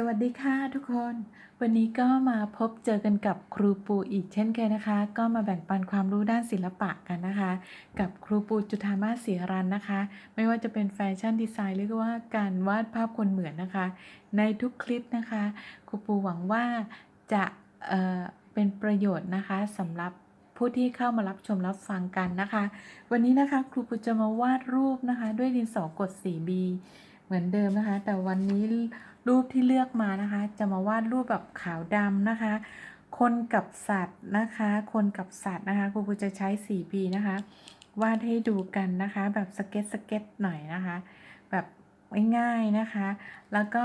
สวัสดีค่ะทุกคน วันนี้ก็มาพบเจอกันกับครูปูอีกเช่นเคยนะคะ ก็มาแบ่งปันความรู้ด้านศิลปะกันนะคะ กับครูปูจุธามาศีรันนะคะ ไม่ว่าจะเป็นแฟชั่นดีไซน์หรือว่าการวาดภาพคนเหมือนนะคะ ในทุกคลิปนะคะ ครูปูหวังว่าจะเอ่อเป็นประโยชน์นะคะสำหรับผู้ที่เข้ามารับชมรับฟังกันนะคะ วันนี้นะคะครูปูจะมาวาดรูปนะคะ ด้วยดินสอกด 4B เหมือนเดิมนะคะ แต่วันนี้ รูปที่เลือกมานะคะ จะมาวาดรูปแบบขาวดำนะคะ คนกับสัตว์นะคะ คนกับสัตว์นะคะครูครูจะใช้ 4B นะคะ วาดให้ดูกันนะคะ แบบสเก็ตสเก็ตหน่อยนะคะ แบบง่ายๆนะคะ แล้วก็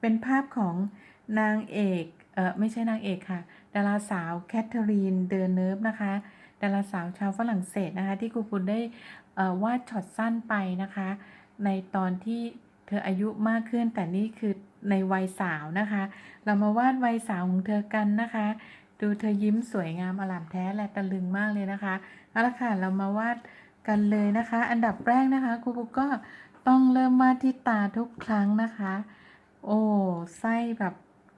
เป็นภาพของนางเอกเออไม่ใช่นางเอกค่ะดาราสาวแคทเธอรีนเดอเนิร์ฟนะคะดาราสาวชาวฝรั่งเศสนะคะ ที่ครูปุณได้อ่อวาดช็อตสั้นไปนะคะ ในตอนที่ เธออายุมากขึ้นแต่นี่คือในวัยสาวนะคะ เรามาวาดวัยสาวของเธอกันนะคะ ดูเธอยิ้มสวยงามอลามแท้และตะลึงมากเลยนะคะเอาละค่ะเรามาวาดกันเลยนะคะ อันดับแรกนะคะครูปุก็ต้องเริ่มวาดที่ตาทุกครั้งนะคะ โอ้ไส้แบบ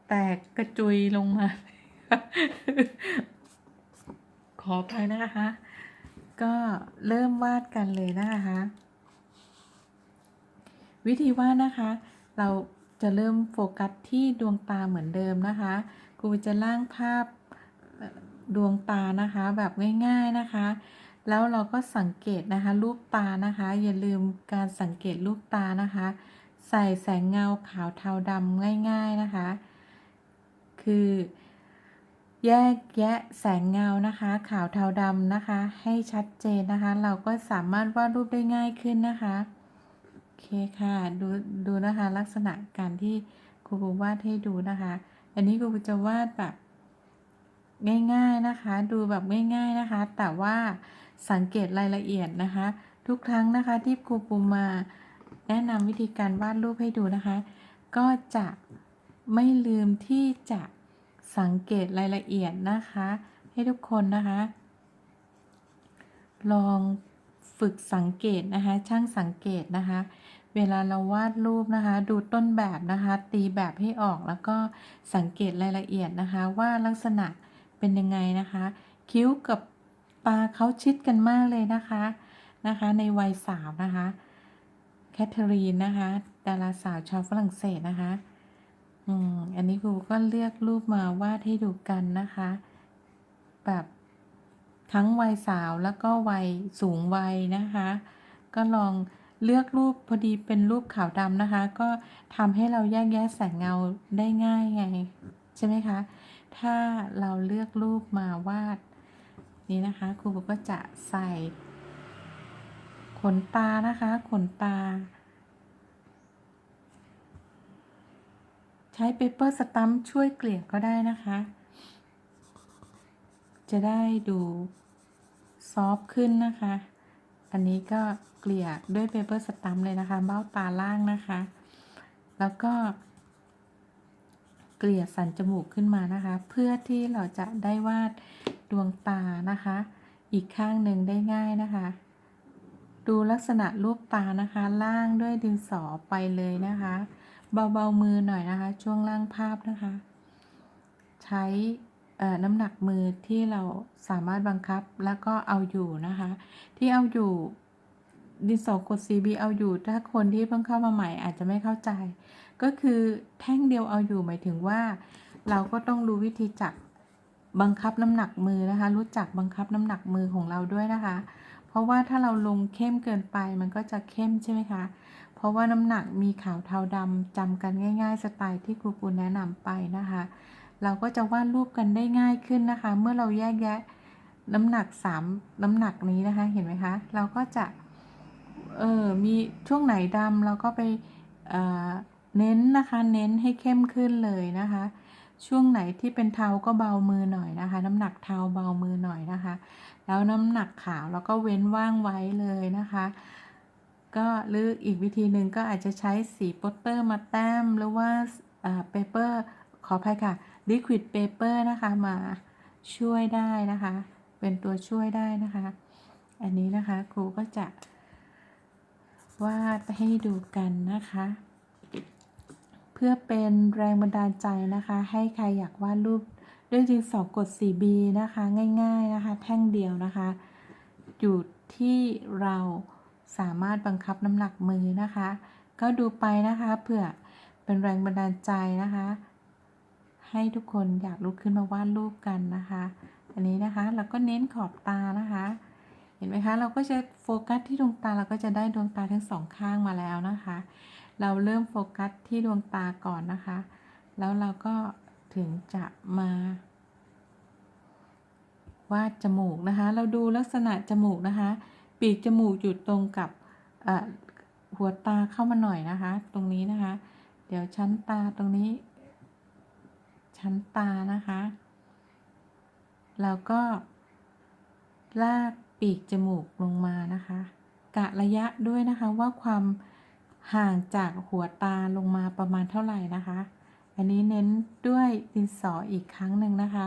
แตกกระจุยลงมา ขออภัยนะคะ ก็เริ่มวาดกันเลยนะคะ วิธีวาดนะคะ เราจะเริ่มโฟกัสที่ดวงตาเหมือนเดิมนะคะครูจะร่างภาพดวงตานะคะแบบง่ายๆนะคะ แล้วเราก็สังเกตนะคะรูปตานะคะ อย่าลืมการสังเกตรูปตานะคะ ใส่แสงเงาขาวเทาดำง่าย ๆนะคะ คือแยกแยะแสงเงานะคะ ขาวเทาดำนะคะ ให้ชัดเจนนะคะ เราก็สามารถวาดรูปได้ง่ายขึ้นนะคะ เคค่ะดูดูนะคะลักษณะการที่ครูวาดให้ดูนะคะ อันนี้ครูจะวาดแบบง่ายๆนะคะ ดูแบบง่าย ๆนะคะ แต่ว่าสังเกตรายละเอียดนะคะ ทุกครั้งนะคะที่ครูปูมาแนะนำวิธีการวาดรูปให้ดูนะคะ ก็จะไม่ลืมที่จะสังเกตรายละเอียดนะคะ ให้ทุกคนนะคะ ลองฝึกสังเกตนะคะ ช่างสังเกตนะคะ เวลาเราวาดรูปนะคะ ดูต้นแบบนะคะ ตีแบบให้ออกแล้วก็สังเกตรายละเอียดนะคะ ว่าลักษณะเป็นยังไงนะคะ คิ้วกับตาเขาชิดกันมากเลยนะคะนะคะ ในวัยสาวนะคะแคทเธอรีนนะคะดาราสาวชาวฝรั่งเศสนะคะอืมอันนี้ครูก็เลือกรูปมาวาดให้ดูกันนะคะ แบบทั้งวัยสาวแล้วก็วัยสูงวัยนะคะ ก็ลอง เลือกรูปพอดีเป็นรูปขาวดำนะคะ ก็ทำให้เราแยกแยะแสงเงาได้ง่ายไง ใช่ไหมคะ ถ้าเราเลือกรูปมาวาด นี่นะคะครูก็จะใส่ ขนตานะคะ ขนตา ใช้เปเปอร์สตัมป์ช่วยเกลี่ยก็ได้นะคะ จะได้ดู ซอฟต์ขึ้นนะคะ อันนี้ก็เกลี่ยด้วยเปเปอร์สตัมเลยนะคะ เบ้าตาล่างนะคะ แล้วก็ เกลี่ยสันจมูกขึ้นมานะคะ เพื่อที่เราจะได้วาดดวงตานะคะ อีกข้างหนึ่งได้ง่ายนะคะ ดูลักษณะรูปตานะคะ ล่างด้วยดินสอไปเลยนะคะ เบาๆมือหน่อยนะคะ ช่วงล่างภาพนะคะ ใช้ น้ำหนักมือที่เราสามารถบังคับแล้วก็เอาอยู่นะคะ ที่เอาอยู่ดินสอกด CB เอาอยู่ถ้าคนที่เพิ่งเข้ามาใหม่อาจจะไม่เข้าใจ ก็คือแท่งเดียวเอาอยู่หมายถึงว่า เราก็ต้องรู้วิธีจับบังคับน้ำหนักมือนะคะ รู้จักบังคับน้ำหนักมือของเราด้วยนะคะ เพราะว่าถ้าเราลงเข้มเกินไปมันก็จะเข้มใช่ไหมคะ เพราะว่าน้ำหนักมีขาวเทาดำจำกันง่าย ๆ สไตล์ที่ครูปูแนะนำไปนะคะ เราก็จะวาดรูปกันได้ง่ายขึ้นนะคะ เมื่อเราแยกแยะน้ำหนักสามน้ำหนักนี้นะคะ เห็นไหมคะ เราก็จะ เออมีช่วงไหนดำเราก็ไปเออเน้นนะคะ เน้นให้เข้มขึ้นเลยนะคะ ช่วงไหนที่เป็นเทาก็เบามือหน่อยนะคะ น้ำหนักเทาเบามือหน่อยนะคะ แล้วน้ำหนักขาวเราก็เว้นว่างไว้เลยนะคะ ก็หรืออีกวิธีหนึ่งก็อาจจะใช้สีโปสเตอร์มาแต้มหรือว่าเอ่อเปเปอร์ขออภัยค่ะ liquid paper นะคะมาช่วยได้นะคะ เป็นตัวช่วยได้นะคะ อันนี้นะคะครูก็จะวาดให้ดูกันนะคะ เพื่อเป็นแรงบันดาลใจนะคะ ให้ใครอยากวาดรูปด้วยดินสอกด 4B นะคะ ง่ายๆนะคะ แท่งเดียวนะคะ อยู่ที่เราสามารถบังคับน้ำหนักมือนะคะ ก็ดูไปนะคะเผื่อเป็นแรงบันดาลใจนะคะ ให้ทุกคนอยากลุกขึ้นมาวาดรูปกันนะคะ อันนี้นะคะเราก็เน้นขอบตานะคะ เห็นไหมคะ เราก็จะโฟกัสที่ดวงตาเราก็จะได้ดวงตาทั้งสองข้างมาแล้วนะคะ เราเริ่มโฟกัสที่ดวงตาก่อนนะคะ แล้วเราก็ถึงจะมาวาดจมูกนะคะ เราดูลักษณะจมูกนะคะ ปีกจมูกอยู่ตรงกับหัวตาเข้ามาหน่อยนะคะ ตรงนี้นะคะ เดี๋ยวชั้นตาตรงนี้ ชั้นตานะคะ แล้วก็ ลากปีกจมูกลงมานะคะ กะระยะด้วยนะคะว่าความห่างจากหัวตาลงมาประมาณเท่าไหร่นะคะ อันนี้เน้นด้วยดินสออีกครั้งหนึ่งนะคะ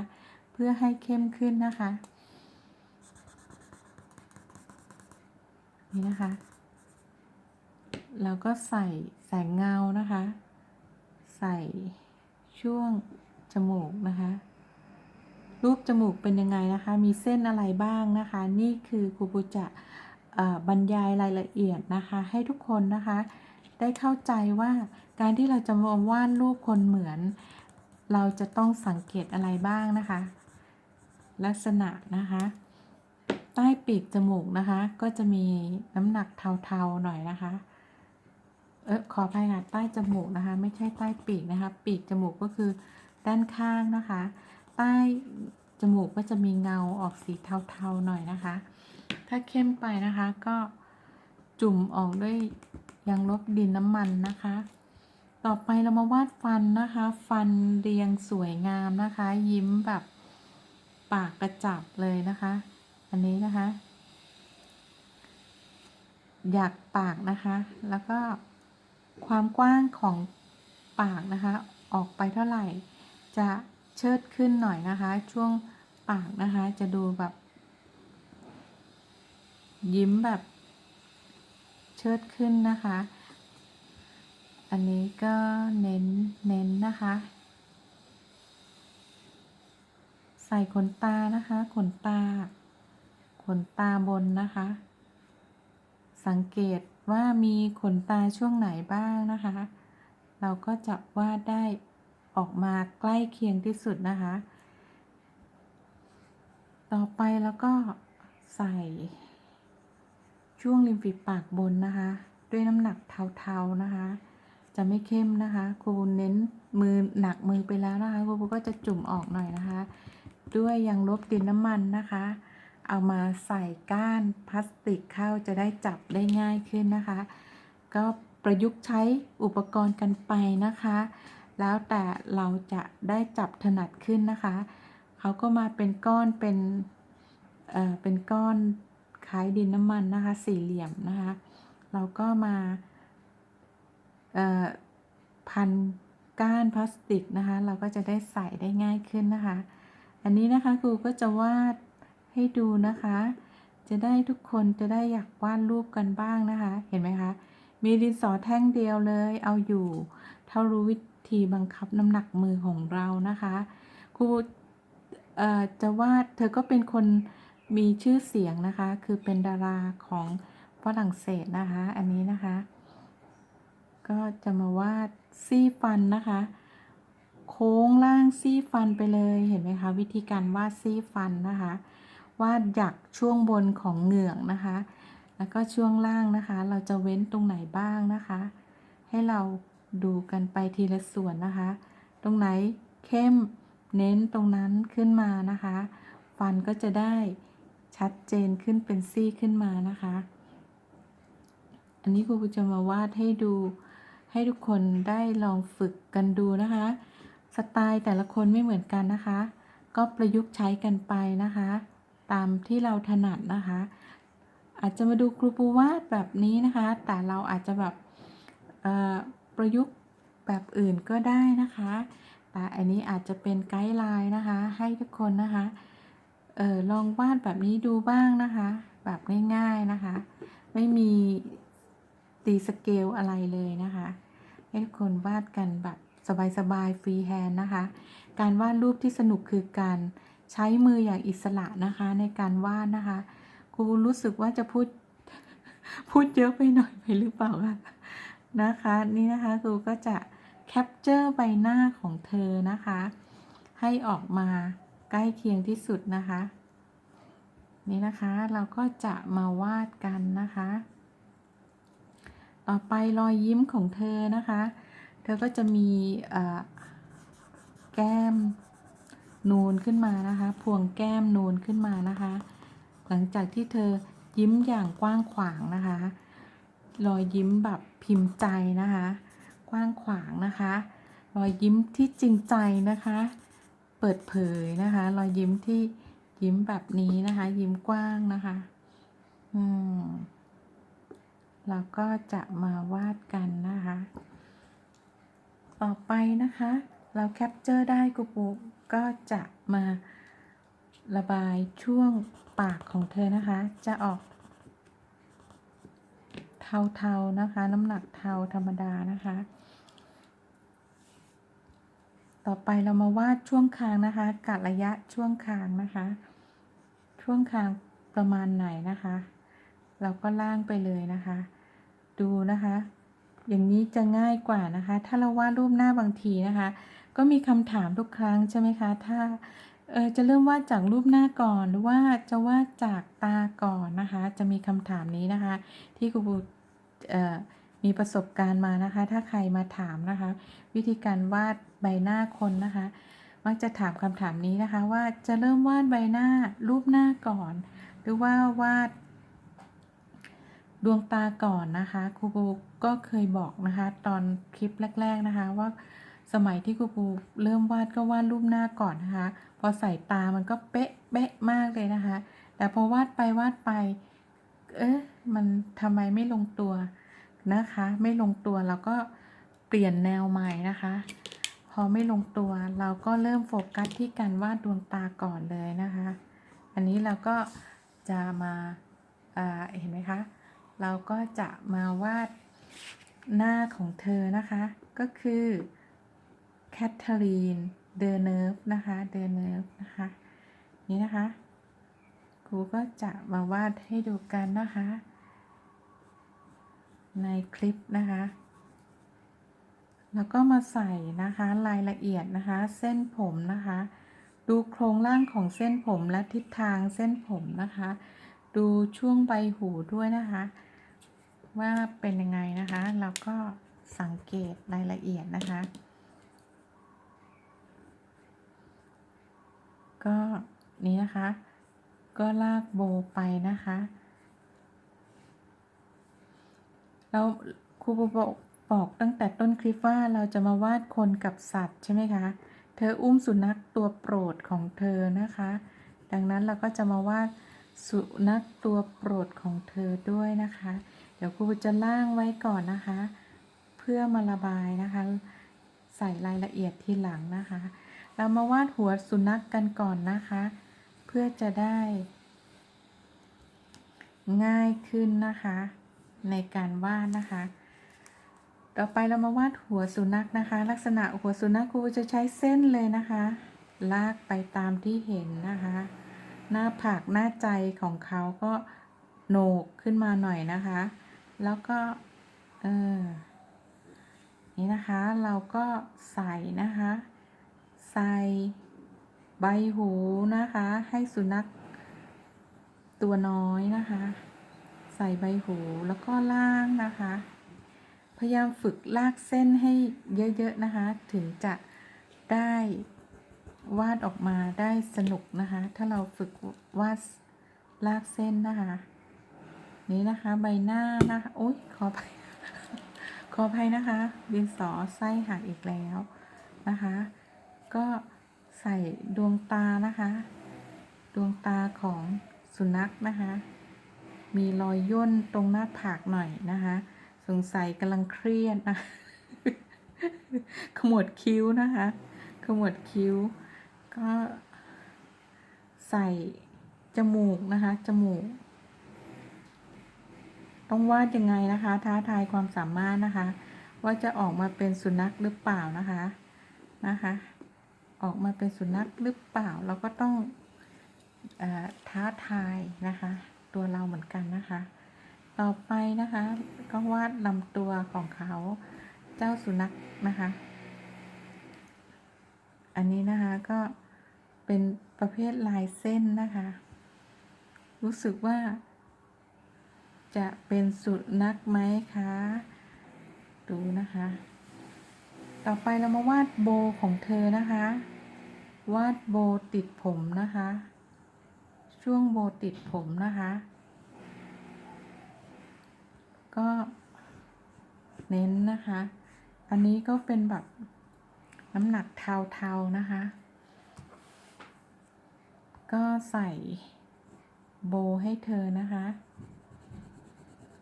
เพื่อให้เข้มขึ้นนะคะ นี่นะคะแล้วก็ใส่แสงเงานะคะ ใส่ช่วง จมูกนะคะ รูปจมูกเป็นยังไงนะคะ มีเส้นอะไรบ้างนะคะ นี่คือครูปูจะบรรยายรายละเอียดนะคะ ให้ทุกคนนะคะ ได้เข้าใจว่าการที่เราจะมาวาดรูปคนเหมือน เราจะต้องสังเกตอะไรบ้างนะคะ ลักษณะนะคะ ใต้ปีกจมูกนะคะ ก็จะมีน้ำหนักเทาๆหน่อยนะคะเออขออภัยค่ะใต้จมูกนะคะ ไม่ใช่ใต้ปีกนะคะ ปีกจมูกก็คือ ด้านข้างนะคะ ใต้จมูกก็จะมีเงาออกสีเทาๆหน่อยนะคะ ถ้าเข้มไปนะคะก็จุ่มออกด้วยยางลบดินน้ำมันนะคะ ต่อไปเรามาวาดฟันนะคะ ฟันเรียงสวยงามนะคะ ยิ้มแบบปากกระจับเลยนะคะ อันนี้นะคะ อยากปากนะคะ แล้วก็ความกว้างของปากนะคะ ออกไปเท่าไหร่ จะเชิดขึ้นหน่อยนะคะ ช่วงปากนะคะ จะดูแบบ ยิ้มแบบ เชิดขึ้นนะคะ อันนี้ก็เน้นเน้นนะคะ ใส่ขนตานะคะ ขนตา ขนตาบนนะคะ สังเกตว่ามีขนตาช่วงไหนบ้างนะคะ เราก็จะวาดได้ ออกมาใกล้เคียงที่สุดนะคะ ต่อไปแล้วก็ใส่ช่วงริมฝีปากบนนะคะ ด้วยน้ำหนักเทาๆนะคะ จะไม่เข้มนะคะครูเน้นมือหนักมือไปแล้วนะคะครูก็จะจุ่มออกหน่อยนะคะ ด้วยยางลบดินน้ำมันนะคะ เอามาใส่ก้านพลาสติกเข้าจะได้จับได้ง่ายขึ้นนะคะ ก็ประยุกต์ใช้อุปกรณ์กันไปนะคะ แล้วแต่เราจะได้จับถนัดขึ้นนะคะ เขาก็มาเป็นก้อนเป็นเอ่อเป็นก้อนคล้ายดินน้ำมันนะคะ สี่เหลี่ยมนะคะ เราก็มาเอ่อพันก้านพลาสติกนะคะ เราก็จะได้ใส่ได้ง่ายขึ้นนะคะ อันนี้นะคะครูก็จะวาดให้ดูนะคะ จะได้ทุกคนจะได้อยากวาดรูปกันบ้างนะคะ เห็นไหมคะ มีดินสอแท่งเดียวเลย เอาอยู่ เท่ารู้วิ ธีบังคับน้ำหนักมือของเรานะคะครูจะวาดเธอก็เป็นคนมีชื่อเสียงนะคะ คือเป็นดาราของฝรั่งเศสนะคะ อันนี้นะคะ ก็จะมาวาดซี่ฟันนะคะ โค้งล่างซี่ฟันไปเลยเห็นไหมคะวิธีการวาดซี่ฟันนะคะ วาดจากช่วงบนของเหงือกนะคะ แล้วก็ช่วงล่างนะคะ เราจะเว้นตรงไหนบ้างนะคะ ให้เรา ดูกันไปทีละส่วนนะคะ ตรงไหนเข้มเน้นตรงนั้นขึ้นมานะคะ ฟันก็จะได้ชัดเจนขึ้นเป็นซี่ขึ้นมานะคะ อันนี้ครูจะมาวาดให้ดู ให้ทุกคนได้ลองฝึกกันดูนะคะ สไตล์แต่ละคนไม่เหมือนกันนะคะ ก็ประยุกต์ใช้กันไปนะคะ ตามที่เราถนัดนะคะ อาจจะมาดูครูปูวาดแบบนี้นะคะ แต่เราอาจจะแบบเอ่อ ประยุกต์แบบอื่นก็ได้นะคะแต่อันนี้อาจจะเป็นไกด์ไลน์นะคะ ให้ทุกคนนะคะเออลองวาดแบบนี้ดูบ้างนะคะ แบบง่ายๆนะคะ ไม่มีตีสเกลอะไรเลยนะคะ ให้ทุกคนวาดกันแบบสบายๆฟรีแฮนด์นะคะ การวาดรูปที่สนุกคือการใช้มืออย่างอิสระนะคะในการวาดนะคะครูรู้สึกว่าจะพูดพูดเยอะไปหน่อยไปหรือเปล่าคะ นะคะ นี่นะคะครูก็จะแคปเจอร์ใบหน้าของเธอนะคะ ให้ออกมาใกล้เคียงที่สุดนะคะ นี่นะคะเราก็จะมาวาดกันนะคะ ต่อไปรอยยิ้มของเธอนะคะ เธอก็จะมีแก้มนูนขึ้นมานะคะ พวงแก้มนูนขึ้นมานะคะ หลังจากที่เธอยิ้มอย่างกว้างขวางนะคะ รอยยิ้มแบบ พิมพ์ใจนะคะ กว้างขวางนะคะ รอยยิ้มที่จริงใจนะคะ เปิดเผยนะคะ รอยยิ้มที่ยิ้มแบบนี้นะคะ ยิ้มกว้างนะคะ อืมเราก็จะมาวาดกันนะคะ ต่อไปนะคะ เราแคปเจอร์ได้กูปูก็จะมาระบายช่วงปากของเธอนะคะ จะออก เทาๆนะคะ น้ำหนักเทาธรรมดานะคะ ต่อไปเรามาวาดช่วงคางนะคะกะระยะช่วงคางนะคะ ช่วงคางประมาณไหนนะคะ เราก็ล่างไปเลยนะคะ ดูนะคะ อย่างนี้จะง่ายกว่านะคะ ถ้าเราวาดรูปหน้าบางทีนะคะ ก็มีคำถามทุกครั้งใช่ไหมคะ ถ้าเออจะเริ่มวาดจากรูปหน้าก่อน หรือว่าจะวาดจากตาก่อนนะคะ จะมีคำถามนี้นะคะ ที่ครู มีประสบการณ์มานะคะ ถ้าใครมาถามนะคะ วิธีการวาดใบหน้าคนนะคะ มักจะถามคำถามนี้นะคะ ว่าจะเริ่มวาดใบหน้ารูปหน้าก่อน หรือว่าวาด ดวงตาก่อนนะคะครูปูก็เคยบอกนะคะ ตอนคลิปแรก ๆนะคะว่าสมัยที่ครูปูเริ่มวาดก็วาดรูปหน้าก่อนนะคะ พอใส่ตามันก็เป๊ะเป๊ะมากเลยนะคะ แต่พอวาดไปวาดไป เอ๊ะ มันทำไมไม่ลงตัวนะคะ ไม่ลงตัวเราก็เปลี่ยนแนวใหม่นะคะ พอไม่ลงตัวเราก็เริ่มโฟกัสที่การวาดดวงตาก่อนเลยนะคะ อันนี้เราก็จะมาอ่าเห็นไหมคะ เราก็จะมาวาดหน้าของเธอนะคะ ก็คือแคทเธอรีนเดอเนิร์ฟนะคะเดอเนิร์ฟนะคะ นี่นะคะครูก็จะมาวาดให้ดูกันนะคะ ในคลิปนะคะ แล้วก็มาใส่นะคะรายละเอียดนะคะ เส้นผมนะคะ ดูโครงร่างของเส้นผมและทิศทางเส้นผมนะคะ ดูช่วงใบหูด้วยนะคะ ว่าเป็นยังไงนะคะแล้วก็สังเกตรายละเอียดนะคะ ก็นี้นะคะ ก็ลากโบไปนะคะ เราครูบอกบอกตั้งแต่ต้นคลิปว่าเราจะมาวาดคนกับสัตว์ใช่ไหมคะ เธออุ้มสุนัขตัวโปรดของเธอนะคะ ดังนั้นเราก็จะมาวาดสุนัขตัวโปรดของเธอด้วยนะคะ เดี๋ยวครูจะล่างไว้ก่อนนะคะ เพื่อมาระบายนะคะ ใส่รายละเอียดทีหลังนะคะ เรามาวาดหัวสุนัขกกันก่อนนะคะ เพื่อจะได้ ง่ายขึ้นนะคะ ในการวาดนะคะ ต่อไปเรามาวาดหัวสุนัขนะคะ ลักษณะหัวสุนัขครูจะใช้เส้นเลยนะคะ ลากไปตามที่เห็นนะคะ หน้าผากหน้าใจของเขาก็โหนกขึ้นมาหน่อยนะคะ แล้วก็เออนี่นะคะเราก็ใส่นะคะ ใส่ใบหูนะคะ ให้สุนัขตัวน้อยนะคะ ใส่ใบหูแล้วก็ล่างนะคะ พยายามฝึกลากเส้นให้เยอะๆนะคะ ถึงจะได้วาดออกมาได้สนุกนะคะ ถ้าเราฝึกวาดลากเส้นนะคะ นี่นะคะใบหน้านะคะโอ๊ยขออภัยขออภัยนะคะ ดินสอไส้หักอีกแล้วนะคะ ก็ใส่ดวงตานะคะ ดวงตาของสุนัขนะคะ มีรอยย่นตรงหน้าผากหน่อยนะคะ สงสัยกำลังเครียดนะขมวดคิ้วนะคะขมวดคิ้ว ก็ใส่จมูกนะคะ จมูก ต้องวาดยังไงนะคะ ท้าทายความสามารถนะคะ ว่าจะออกมาเป็นสุนัขหรือเปล่านะคะนะคะ ออกมาเป็นสุนัขหรือเปล่า เราก็ต้องอท้าทายนะคะ ตัวเราเหมือนกันนะคะ ต่อไปนะคะ ก็วาดลำตัวของเขาเจ้าสุนัขนะคะ อันนี้นะคะก็เป็นประเภทลายเส้นนะคะ รู้สึกว่า จะเป็นสุนัขไหมคะ ดูนะคะ ต่อไปเรามาวาดโบของเธอนะคะ วาดโบติดผมนะคะ ช่วงโบติดผมนะคะ ก็เน้นนะคะ อันนี้ก็เป็นแบบน้ำหนักเทาๆนะคะ ก็ใส่โบให้เธอนะคะ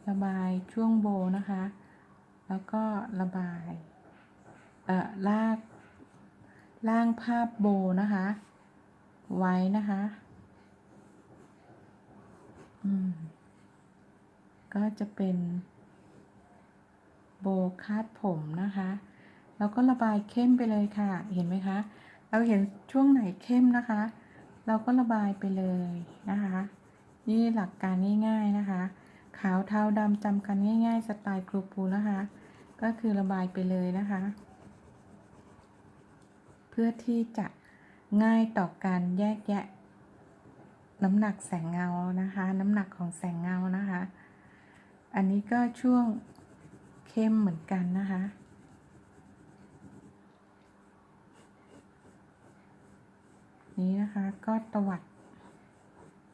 ระบายช่วงโบนะคะ แล้วก็ระบาย เอ่อลากล่างภาพโบนะคะ ไว้นะคะ ก็จะเป็นโบคาดผมนะคะ แล้วก็ระบายเข้มไปเลยค่ะ เห็นไหมคะ เราเห็นช่วงไหนเข้มนะคะ เราก็ระบายไปเลยนะคะ นี่หลักการง่ายๆนะคะ ขาวเทาดำจำกันง่าย ๆ สไตล์ครูปูนะคะ ก็คือระบายไปเลยนะคะ เพื่อที่จะง่ายต่อการแยกแยะ น้ำหนักแสงเงานะคะ น้ำหนักของแสงเงานะคะ อันนี้ก็ช่วงเข้มเหมือนกันนะคะ นี้นะคะก็ตวัด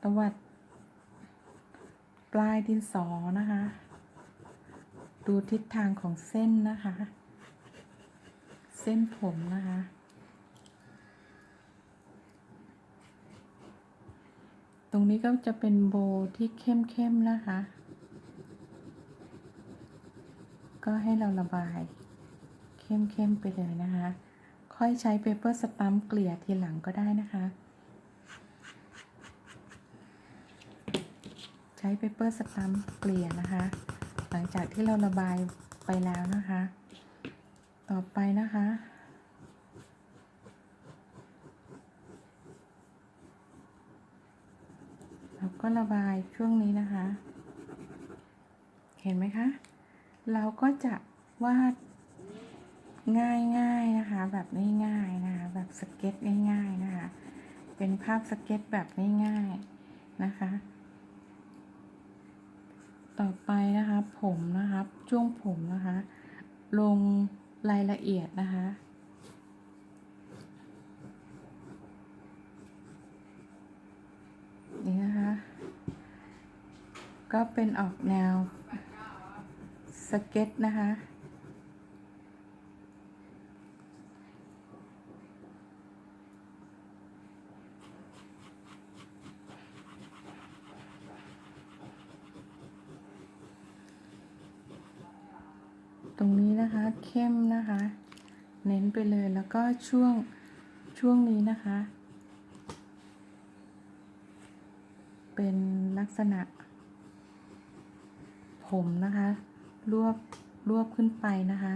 ตวัด ปลายดินสอนะคะ ดูทิศทางของเส้นนะคะ เส้นผมนะคะ ตรงนี้ก็จะเป็นโบที่เข้มๆนะคะ ก็ให้เราระบาย เข้มๆไปเลยนะคะ ค่อยใช้เปเปอร์สตัมเกลี่ยทีหลังก็ได้นะคะ ใช้เปเปอร์สตัมเกลี่ยนะคะ หลังจากที่เราระบายไปแล้วนะคะ ต่อไปนะคะ เรา ก็ระบายช่วงนี้นะคะ เห็นไหมคะ เราก็จะวาดง่ายๆนะคะ แบบง่ายๆนะคะแบบสเก็ตง่ายๆนะคะ เป็นภาพสเก็ตแบบง่ายๆนะคะ ต่อไปนะคะผมนะคะช่วงผมนะคะ ลงรายละเอียดนะคะนี่นะคะ ก็เป็นออกแนวสเก็ตนะคะ ตรงนี้นะคะเข้มนะคะ เน้นไปเลยแล้วก็ช่วงช่วงนี้นะคะ เป็นลักษณะ ผมนะคะ รวบรวบขึ้นไปนะคะ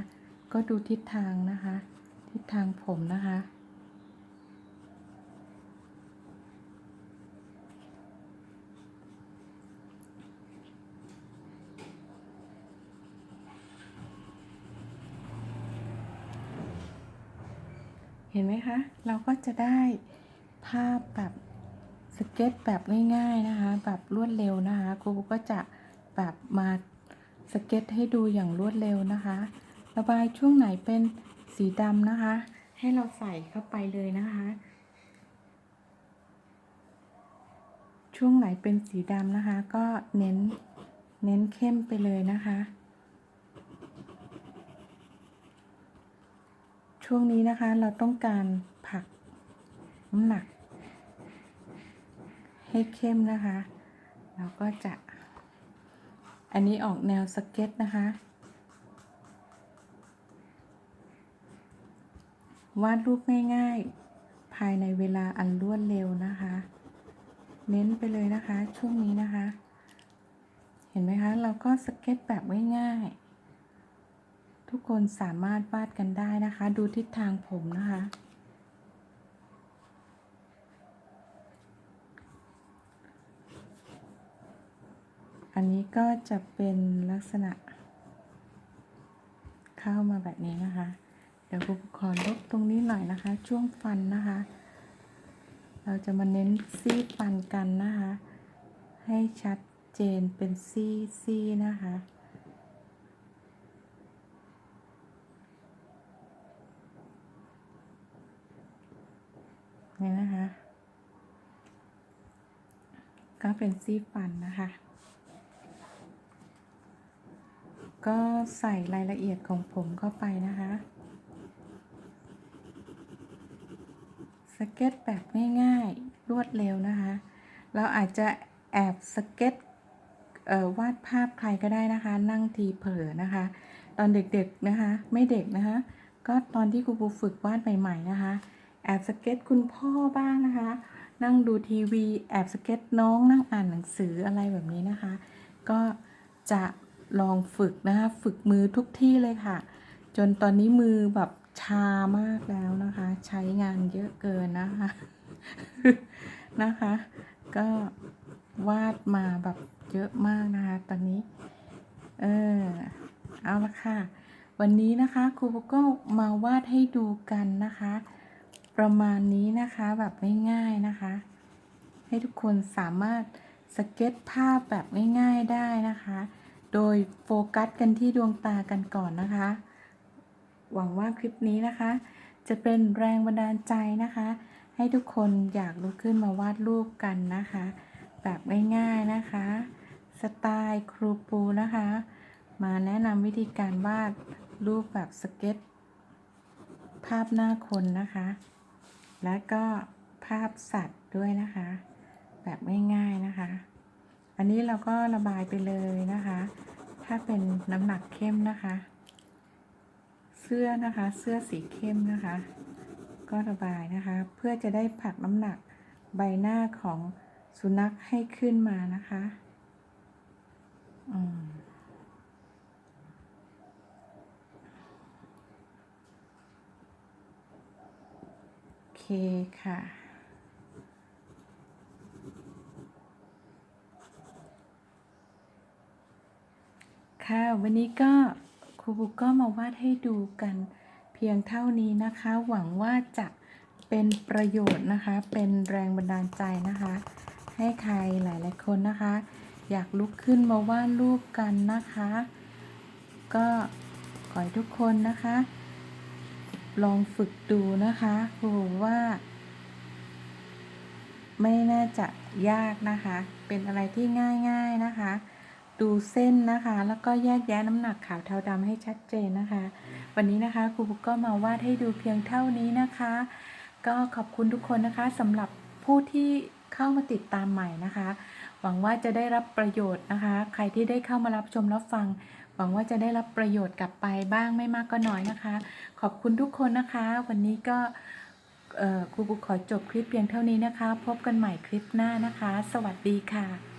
ก็ดูทิศทางนะคะ ทิศทางผมนะคะ เห็นไหมคะ เราก็จะได้ภาพแบบสเก็ตแบบง่ายๆนะคะ แบบรวดเร็วนะคะครูก็จะ แบบมาสเก็ตให้ดูอย่างรวดเร็วนะคะ ระบายช่วงไหนเป็นสีดำนะคะ ให้เราใส่เข้าไปเลยนะคะ ช่วงไหนเป็นสีดำนะคะ ก็เน้นเน้นเข้มไปเลยนะคะ ช่วงนี้นะคะเราต้องการผักน้ำหนักให้เข้มนะคะ เราก็จะ อันนี้ออกแนวสเก็ตนะคะ วาดรูปง่ายๆ ภายในเวลาอันรวดเร็วนะคะ เน้นไปเลยนะคะช่วงนี้นะคะ เห็นไหมคะ เราก็สเก็ตแบบง่ายๆ ทุกคนสามารถวาดกันได้นะคะ ดูทิศทางผมนะคะ อันนี้ก็จะเป็นลักษณะ เข้ามาแบบนี้นะคะ เดี๋ยวครูขอลบตรงนี้หน่อยนะคะ ช่วงฟันนะคะ เราจะมาเน้นซี่ฟันกันนะคะ ให้ชัดเจนเป็นซี่ซี่นะคะนี่นะคะ ก็เป็นซี่ฟันนะคะ ก็ใส่รายละเอียดของผมเข้าไปนะคะสเก็ตแบบง่ายๆ รวดเร็วนะคะ เราอาจจะแอบสเก็ตวาดภาพใครก็ได้นะคะ นั่งทีเผลอนะคะ ตอนเด็กๆนะคะ ไม่เด็กนะคะ ก็ตอนที่ครูปูฝึกวาดใหม่ๆนะคะ แอบสเก็ตคุณพ่อบ้างนะคะ นั่งดูทีวี แอบสเก็ตน้องนั่งอ่านหนังสืออะไรแบบนี้นะคะ ก็จะ ลองฝึกนะคะฝึกมือทุกที่เลยค่ะ จนตอนนี้มือแบบชามากแล้วนะคะ ใช้งานเยอะเกินนะคะนะคะ ก็วาดมาแบบเยอะมากนะคะ ตอนนี้ เออเอาละค่ะ วันนี้นะคะครูก็มาวาดให้ดูกันนะคะ ประมาณนี้นะคะแบบง่ายๆนะคะ ให้ทุกคนสามารถสเก็ตภาพแบบง่ายๆได้นะคะ โดยโฟกัสกันที่ดวงตากันก่อนนะคะ หวังว่าคลิปนี้นะคะ จะเป็นแรงบันดาลใจนะคะ ให้ทุกคนอยากลุกขึ้นมาวาดรูปกันนะคะ แบบง่ายๆนะคะ สไตล์ครูปูนะคะ มาแนะนำวิธีการวาดรูปแบบสเก็ต ภาพหน้าคนนะคะ และก็ภาพสัตว์ด้วยนะคะ แบบง่ายๆนะคะ อันนี้เราก็ระบายไปเลยนะคะ ถ้าเป็นน้ำหนักเข้มนะคะ เสื้อนะคะ เสื้อสีเข้มนะคะ ก็ระบายนะคะ เพื่อจะได้ผลักน้ำหนักใบหน้าของสุนัขให้ขึ้นมานะคะอืมโอเคค่ะ ค่ะ วันนี้ก็ครูบุกก็มาวาดให้ดูกันเพียงเท่านี้นะคะ หวังว่าจะเป็นประโยชน์นะคะ เป็นแรงบันดาลใจนะคะ ให้ใครหลายๆคนนะคะ อยากลุกขึ้นมาวาดรูปกันนะคะ ก็ขอให้ทุกคนนะคะ ลองฝึกดูนะคะครูว่า ไม่น่าจะยากนะคะ เป็นอะไรที่ง่าย ๆนะคะ ดูเส้นนะคะ แล้วก็แยกแยะน้ำหนักขาวเทาดำให้ชัดเจนนะคะ วันนี้นะคะครูบุ๊กก็มาวาดให้ดูเพียงเท่านี้นะคะ ก็ขอบคุณทุกคนนะคะสำหรับผู้ที่เข้ามาติดตามใหม่นะคะ หวังว่าจะได้รับประโยชน์นะคะ ใครที่ได้เข้ามารับชมรับฟัง หวังว่าจะได้รับประโยชน์กลับไปบ้างไม่มากก็น้อยนะคะ ขอบคุณทุกคนนะคะ วันนี้ก็เอ่อครูบุ๊กขอจบคลิปเพียงเท่านี้นะคะ พบกันใหม่คลิปหน้านะคะ สวัสดีค่ะ